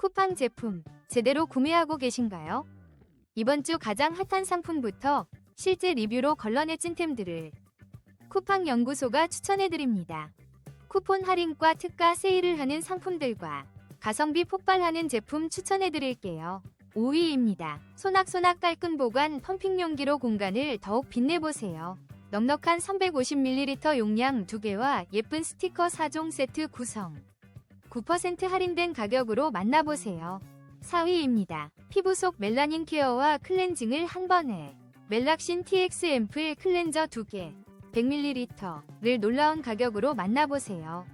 쿠팡 제품 제대로 구매하고 계신가요? 이번 주 가장 핫한 상품부터 실제 리뷰로 걸러내 찐템들을 쿠팡 연구소가 추천해드립니다. 쿠폰 할인과 특가 세일을 하는 상품들과 가성비 폭발하는 제품 추천해드릴게요. 5위입니다. 소낙소낙 깔끔 보관 펌핑 용기로 공간을 더욱 빛내보세요. 넉넉한 350ml 용량 2개와 예쁜 스티커 4종 세트 구성. 9% 할인된 가격으로 만나보세요. 4위입니다. 피부 속 멜라닌 케어와 클렌징을 한 번에 멜락신 TX 앰플 클렌저 2개 100ml를 놀라운 가격으로 만나보세요.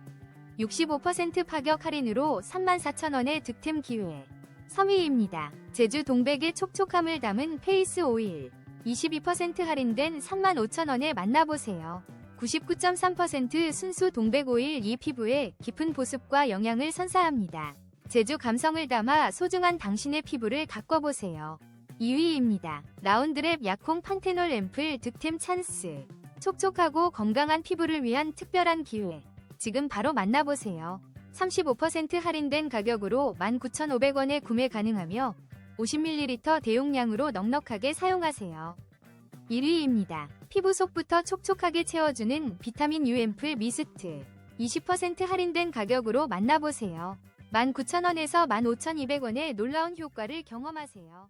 65% 파격 할인으로 34,000원의 득템 기회. 3위입니다. 제주 동백의 촉촉함을 담은 페이스 오일 22% 할인된 35,000원에 만나보세요. 99.3% 순수 동백 오일 이 피부에 깊은 보습과 영양을 선사합니다. 제주 감성을 담아 소중한 당신의 피부를 가꿔보세요. 2위입니다. 라운드랩 약콩 판테놀 앰플 득템 찬스. 촉촉하고 건강한 피부를 위한 특별한 기회. 지금 바로 만나보세요. 35% 할인된 가격으로 19,500원에 구매 가능하며 50ml 대용량으로 넉넉하게 사용하세요. 1위입니다. 피부 속부터 촉촉하게 채워주는 비타민 U 앰플 미스트. 20% 할인된 가격으로 만나보세요. 19,000원에서 15,200원의 놀라운 효과를 경험하세요.